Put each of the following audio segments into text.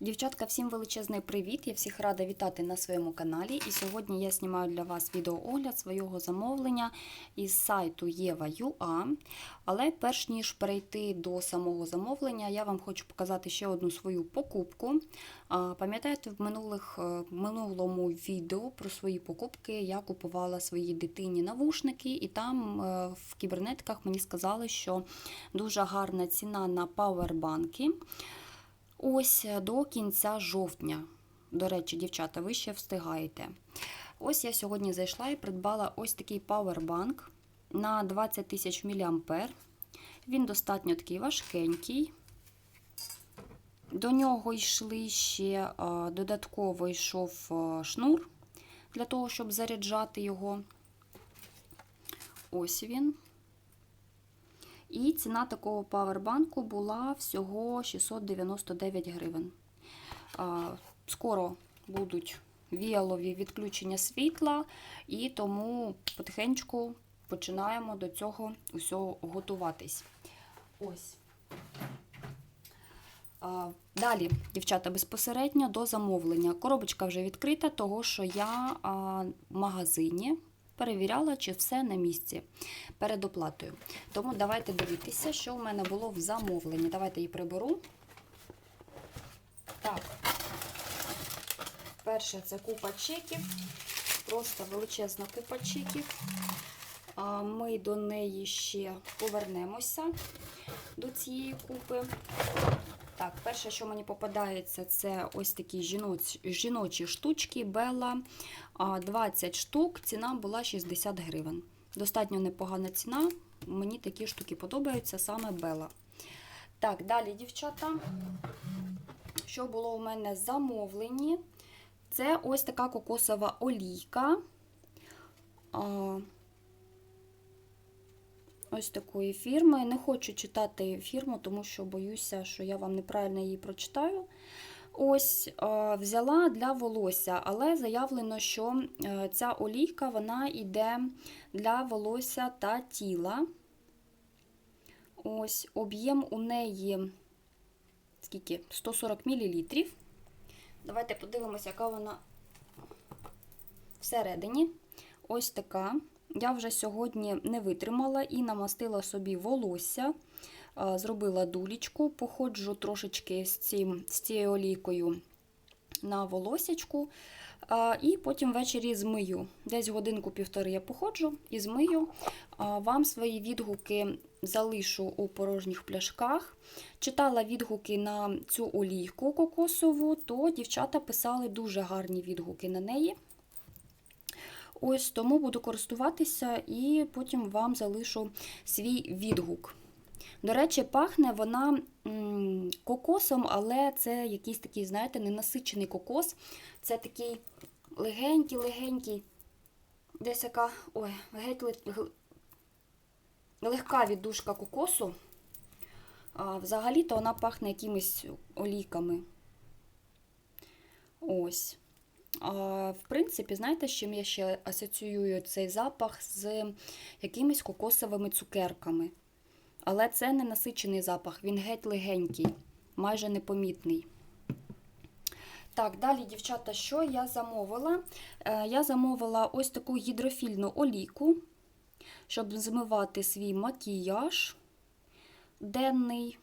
Дівчатка, всім величезний привіт! Я всіх рада вітати на своєму каналі. І сьогодні я знімаю для вас відеоогляд свого замовлення із сайту Єва.ua. Але перш ніж перейти до самого замовлення, я вам хочу показати ще одну свою покупку. Пам'ятаєте, в минулих, е, минулому відео про свої покупки я купувала своїй дитині навушники, і там е, в кібернетиках мені сказали, що дуже гарна ціна на пауербанки. Ось е, до кінця жовтня. До речі, дівчата, ви ще встигаєте. Ось я сьогодні зайшла і придбала ось такий пауербанк на 20 тисяч мА. Він достатньо такий важкенький. До нього йшли ще а, додатково йшов шнур для того, щоб заряджати його. Ось він. І ціна такого павербанку була всього 699 гривень. Скоро будуть віялові відключення світла, і тому потихеньку починаємо до цього усього готуватись. Ось. Далі, дівчата, безпосередньо до замовлення. Коробочка вже відкрита, того що я в магазині перевіряла, чи все на місці перед оплатою. Тому давайте дивитися, що в мене було в замовленні. Давайте її приберу. Так, перше це купа чеків, просто величезна купа чеків. Ми до неї ще повернемося до цієї купи. Так, перше, що мені попадається, це ось такі жіночі, жіночі штучки Белла. 20 штук, ціна була 60 гривень. Достатньо непогана ціна. Мені такі штуки подобаються, саме Белла. Так, далі, дівчата, що було у мене замовлені? Це ось така кокосова олійка. Ось такої фірми. Не хочу читати фірму, тому що боюся, що я вам неправильно її прочитаю. Ось взяла для волосся, але заявлено, що е, ця олійка вона йде для волосся та тіла. Ось об'єм у неї скільки? 140 мл. Давайте подивимося, яка вона всередині. Ось така. Я вже сьогодні не витримала і намастила собі волосся, зробила дулічку, походжу трошечки з, цим, з цією олійкою на волосячку, і потім ввечері змию. Десь годинку-півтори я походжу і змию. Вам свої відгуки залишу у порожніх пляшках. Читала відгуки на цю олійку кокосову, то дівчата писали дуже гарні відгуки на неї. Ось тому буду користуватися і потім вам залишу свій відгук. До речі, пахне вона кокосом, але це якийсь такий, знаєте, ненасичений кокос. Це такий легенький-легенький, десь яка ой, геть легка віддушка кокосу. А Взагалі-то вона пахне якимись олійками. Ось. В принципі, знаєте, з чим я ще асоціюю цей запах з якимись кокосовими цукерками. Але це не насичений запах, він геть легенький, майже непомітний. Так, далі, дівчата, що я замовила? Е, я замовила ось таку гідрофільну олійку, щоб змивати свій макіяж денний.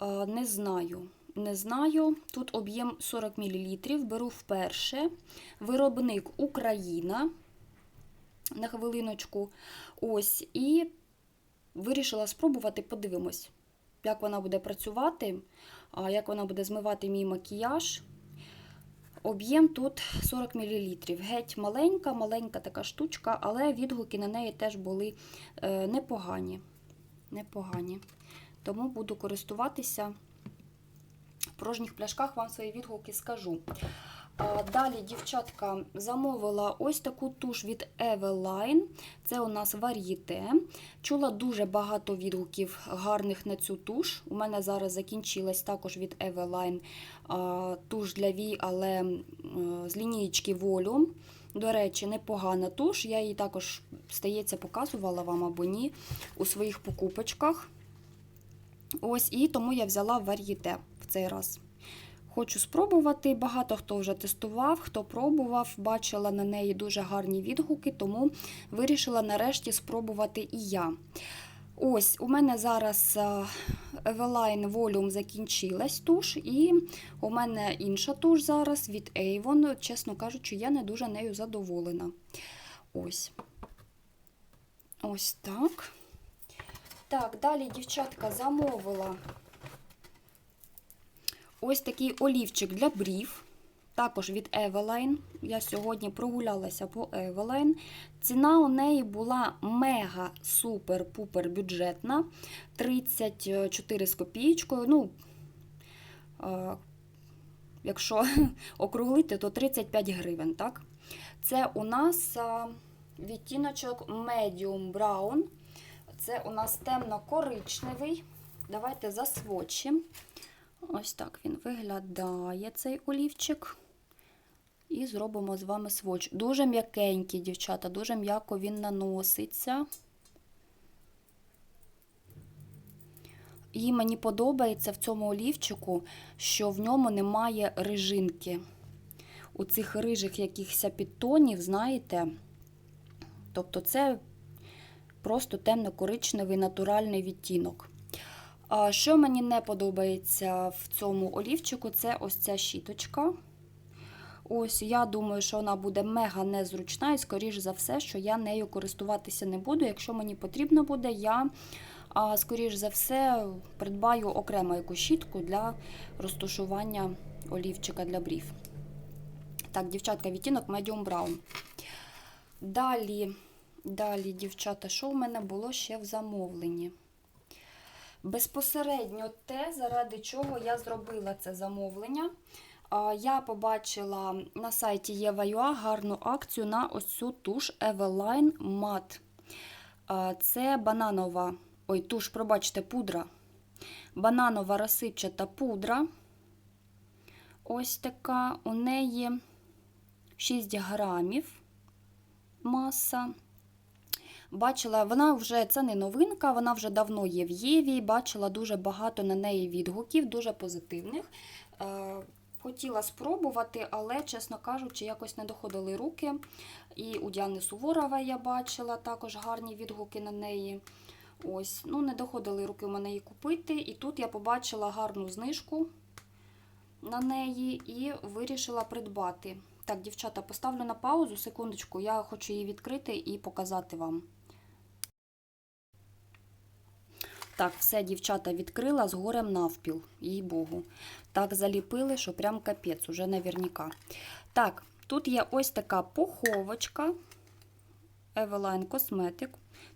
Е, не знаю. Не знаю. Тут об'єм 40 мл. Беру вперше. Виробник Україна. На хвилиночку. Ось. І вирішила спробувати, подивимось, як вона буде працювати, як вона буде змивати мій макіяж. Об'єм тут 40 мл. Геть маленька, маленька така штучка, але відгуки на неї теж були е, непогані. непогані. Тому буду користуватися порожніх пляшках вам свої відгуки скажу. Далі, дівчатка, замовила ось таку туш від Eveline. Це у нас вар'єте. Чула дуже багато відгуків гарних на цю туш. У мене зараз закінчилась також від Eveline туш для вій, але з лінієчки волю. До речі, непогана туш. Я її також, здається, показувала вам або ні у своїх покупочках. Ось, І тому я взяла вар'єте в цей раз. Хочу спробувати. Багато хто вже тестував, хто пробував, бачила на неї дуже гарні відгуки, тому вирішила нарешті спробувати і я. Ось, у мене зараз Eveline Volume закінчилась туш, і у мене інша туш зараз від Avon. Чесно кажучи, я не дуже нею задоволена. Ось. Ось так. Так, далі, дівчатка, замовила ось такий олівчик для брів. Також від Eveline. Я сьогодні прогулялася по Eveline. Ціна у неї була мега супер-пупер бюджетна. 34 з копієчкою. Ну, е, якщо округлити, то 35 гривень. так? Це у нас е, відтіночок Medium Brown. Це у нас темно-коричневий. Давайте засвочимо. Ось так він виглядає, цей олівчик. І зробимо з вами сводч. Дуже м'якенький, дівчата, дуже м'яко він наноситься. І мені подобається в цьому олівчику, що в ньому немає рижинки. У цих рижих якихось підтонів, знаєте, тобто це просто темно-коричневий натуральний відтінок. Що мені не подобається в цьому олівчику, це ось ця щіточка. Ось, я думаю, що вона буде мега незручна, і, скоріш за все, що я нею користуватися не буду. Якщо мені потрібно буде, я, скоріш за все, придбаю окремо яку щітку для розташування олівчика для брів. Так, дівчатка, відтінок Medium Brown. Далі, далі, дівчата, що в мене було ще в замовленні? Безпосередньо те, заради чого я зробила це замовлення. Я побачила на сайті Єва.ua гарну акцію на ось цю туш Eveline Matte. Це бананова, ой, туш, пробачте, пудра. Бананова розсипчата пудра. Ось така. У неї 6 грамів маса. Бачила, вона вже це не новинка, вона вже давно є в Єві. Бачила дуже багато на неї відгуків, дуже позитивних. Е, хотіла спробувати, але, чесно кажучи, якось не доходили руки. І у Діани Суворової я бачила також гарні відгуки на неї. Ось, ну Не доходили руки у мене її купити. І тут я побачила гарну знижку на неї і вирішила придбати. Так, дівчата, поставлю на паузу, секундочку, я хочу її відкрити і показати вам. Так, все, дівчата відкрила з горем навпіл, їй Богу. Так заліпили, що прям капець, уже наверняка. Так, тут є ось така пуховочка Eveline Cosmetic.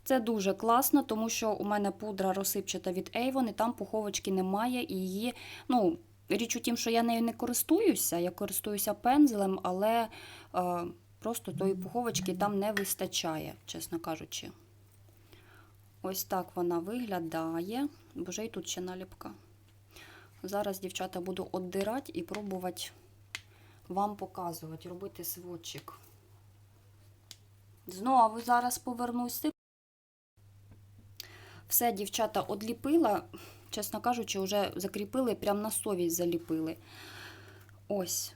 Це дуже класно, тому що у мене пудра розсипчата від Avon, і там пуховочки немає. І її, ну, Річ у тім, що я нею не користуюся, я користуюся пензлем, але е, просто тої пуховочки там не вистачає, чесно кажучи. Ось так вона виглядає. Боже, і тут ще наліпка. Зараз, дівчата, буду оддирати і пробувати вам показувати, робити сводчик. Знову зараз повернусь. Все, дівчата, одліпила, чесно кажучи, вже закріпили, прямо на совість заліпили. Ось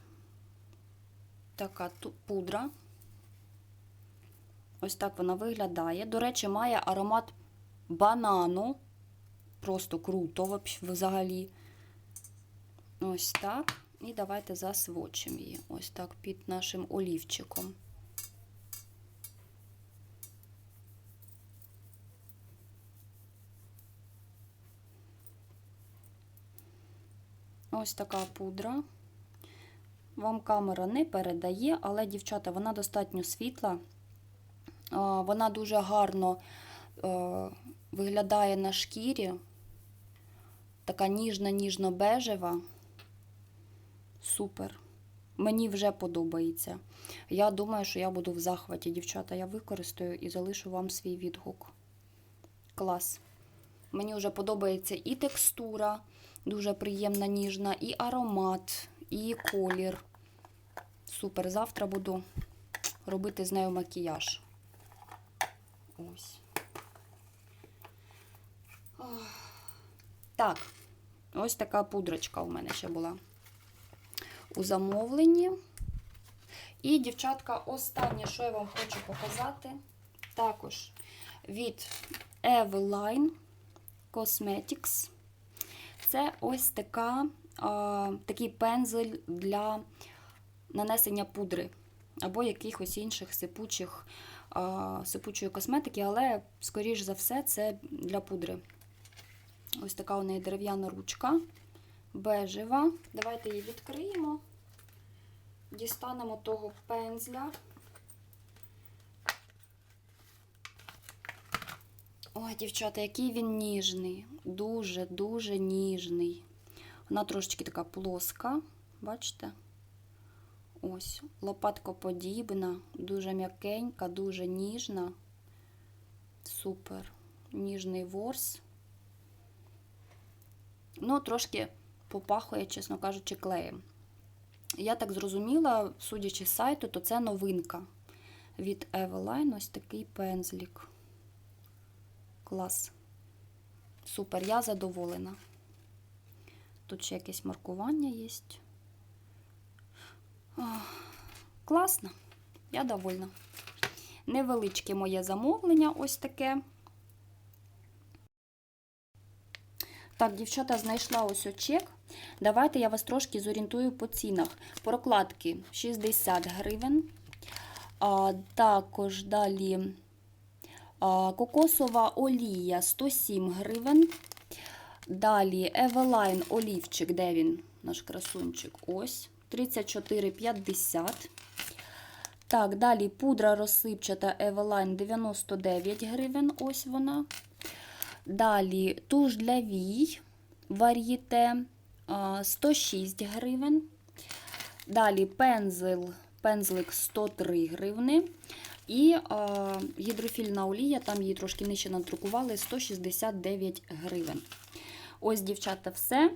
така пудра. Ось так вона виглядає. До речі, має аромат банану. Просто круто взагалі. Ось так. І давайте засвочимо її. Ось так під нашим олівчиком. Ось така пудра. Вам камера не передає, але, дівчата, вона достатньо світла. Вона дуже гарно виглядає на шкірі. Така ніжна-ніжно-бежева. Супер. Мені вже подобається. Я думаю, що я буду в захваті, дівчата. Я використаю і залишу вам свій відгук. Клас. Мені вже подобається і текстура, дуже приємна, ніжна, і аромат, і колір. Супер. Завтра буду робити з нею макіяж. Ось. Так, ось така пудрочка у мене ще була. у замовленні. І, дівчатка, останнє, що я вам хочу показати, також від Eveline Cosmetics. Це ось така, а, такий пензель для нанесення пудри або якихось інших сипучих, а, сипучої косметики, але, скоріш за все, це для пудри. Ось така у неї дерев'яна ручка, бежева. Давайте її відкриємо, дістанемо того пензля. Ой, дівчата, який він ніжний. Дуже-дуже ніжний. Вона трошечки така плоска, бачите? Ось, лопаткоподібна, дуже м'якенька, дуже ніжна. Супер. Ніжний ворс. Ну, трошки попахує, чесно кажучи, клеєм. Я так зрозуміла, судячи з сайту, то це новинка від Eveline. Ось такий пензлік. Клас. Супер, я задоволена. Тут ще якесь маркування є. Класно, я довольна. Невеличке моє замовлення ось таке. Так, дівчата, знайшла ось чек. Давайте я вас трошки зорієнтую по цінах. Прокладки 60 гривень. А, також далі а, кокосова олія 107 гривень. Далі Eveline олівчик, де він? Наш красунчик. Ось. 34,50. Так, далі пудра розсипчата Eveline 99 гривень. Ось вона. Далі туш для вій вар'єте 106 гривень. Далі пензель, пензлик 103 гривни. І а, гідрофільна олія, там її трошки нижче надрукували 169 гривень. Ось, дівчата, все.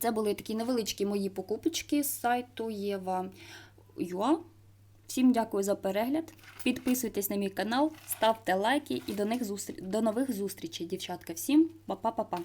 Це були такі невеличкі мої покупочки з сайту Єва.ua. Всім дякую за перегляд. Підписуйтесь на мій канал, ставте лайки і до, них зустр... до нових зустрічей, дівчатка. Всім па-па-па-па!